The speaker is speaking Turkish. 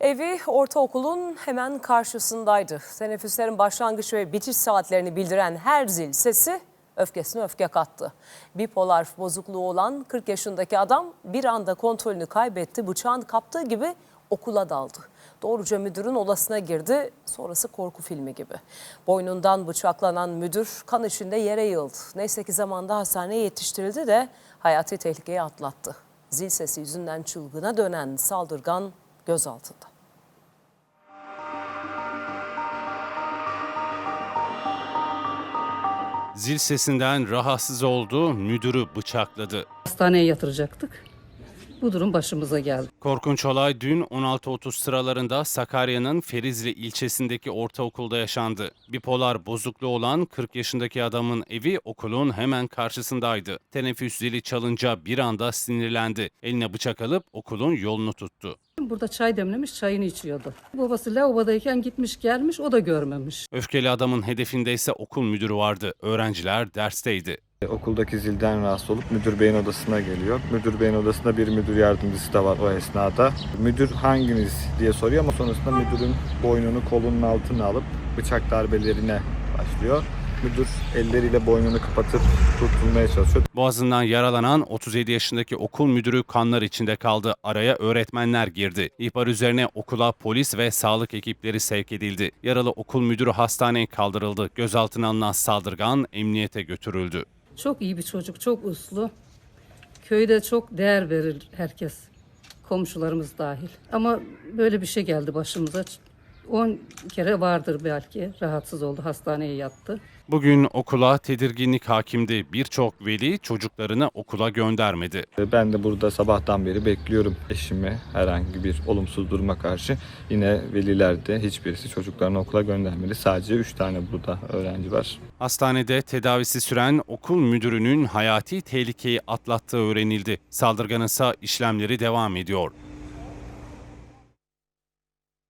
Evi ortaokulun hemen karşısındaydı. Teneffüslerin başlangıç ve bitiş saatlerini bildiren her zil sesi öfkesine öfke kattı. Bipolar bozukluğu olan 40 yaşındaki adam bir anda kontrolünü kaybetti. Bıçağın kaptığı gibi okula daldı. Doğruca müdürün odasına girdi. Sonrası korku filmi gibi. Boynundan bıçaklanan müdür kan içinde yere yığıldı. Neyse ki zamanda hastaneye yetiştirildi de hayati tehlikeyi atlattı. Zil sesi yüzünden çılgına dönen saldırgan gözaltında. Zil sesinden rahatsız oldu, müdürü bıçakladı. Hastaneye yatıracaktık. Bu durum başımıza geldi. Korkunç olay dün 16.30 sıralarında Sakarya'nın Ferizli ilçesindeki ortaokulda yaşandı. Bipolar bozukluğu olan 40 yaşındaki adamın evi okulun hemen karşısındaydı. Teneffüs zili çalınca bir anda sinirlendi. Eline bıçak alıp okulun yolunu tuttu. Burada çay demlemiş, çayını içiyordu. Babası lavabodayken gitmiş gelmiş, o da görmemiş. Öfkeli adamın hedefinde ise okul müdürü vardı. Öğrenciler dersteydi. E, Okuldaki zilden rahatsız olup müdür beyin odasına geliyor. Müdür beyin odasında bir müdür yardımcısı da var o esnada. Müdür hanginiz diye soruyor ama sonrasında müdürün boynunu kolunun altına alıp bıçak darbelerine başlıyor. Müdür elleriyle boynunu kapatıp tutulmaya çalışıyor. Boğazından yaralanan 37 yaşındaki okul müdürü kanlar içinde kaldı. Araya öğretmenler girdi. İhbar üzerine okula polis ve sağlık ekipleri sevk edildi. Yaralı okul müdürü hastaneye kaldırıldı. Gözaltına alınan saldırgan emniyete götürüldü. Çok iyi bir çocuk, çok uslu. Köyde çok değer verir herkes. Komşularımız dahil. Ama böyle bir şey geldi başımıza. 10 kere vardır belki. Rahatsız oldu, hastaneye yattı. Bugün okula tedirginlik hakimdi. Birçok veli çocuklarını okula göndermedi. Ben de burada sabahtan beri bekliyorum eşimi herhangi bir olumsuz duruma karşı. Yine veliler de hiçbirisi çocuklarını okula göndermedi. Sadece 3 tane burada öğrenci var. Hastanede tedavisi süren okul müdürünün hayati tehlikeyi atlattığı öğrenildi. Saldırganın ise işlemleri devam ediyor.